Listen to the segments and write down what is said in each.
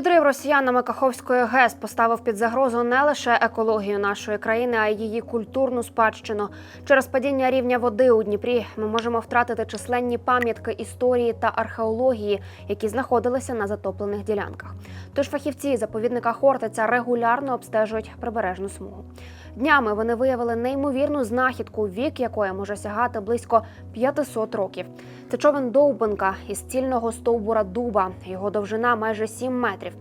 Підрив росіянами Каховської ГЕС поставив під загрозу не лише екологію нашої країни, а й її культурну спадщину. Через падіння рівня води у Дніпрі ми можемо втратити численні пам'ятки історії та археології, які знаходилися на затоплених ділянках. Тож фахівці заповідника Хортиця регулярно обстежують прибережну смугу. Днями вони виявили неймовірну знахідку, вік якої може сягати близько 500 років. Це човен довбанка із цільного стовбура дуба. Його довжина майже 7 метрів.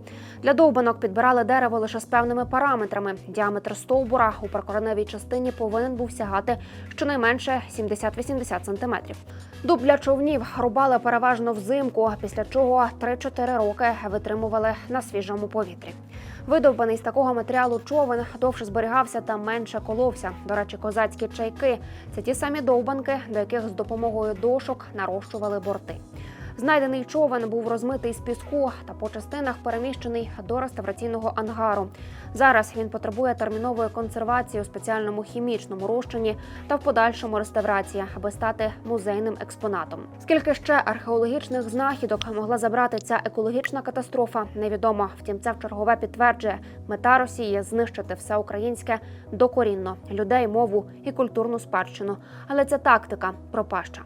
Для довбанок підбирали дерево лише з певними параметрами. Діаметр стовбура у прикореневій частині повинен був сягати щонайменше 70-80 сантиметрів. Дуб для човнів рубали переважно взимку, після чого 3-4 роки витримували на свіжому повітрі. Видовбаний з такого матеріалу човен довше зберігався та менше коловся. До речі, козацькі чайки це ті самі довбанки, до яких з допомогою дошок нарощували борти. Знайдений човен був розмитий з піску та по частинах переміщений до реставраційного ангару. Зараз він потребує термінової консервації у спеціальному хімічному розчині та в подальшому реставрації, аби стати музейним експонатом. Скільки ще археологічних знахідок могла забрати ця екологічна катастрофа, невідомо. Втім, це в чергове підтверджує мета Росії знищити все українське докорінно людей, мову і культурну спадщину. Але ця тактика пропаща.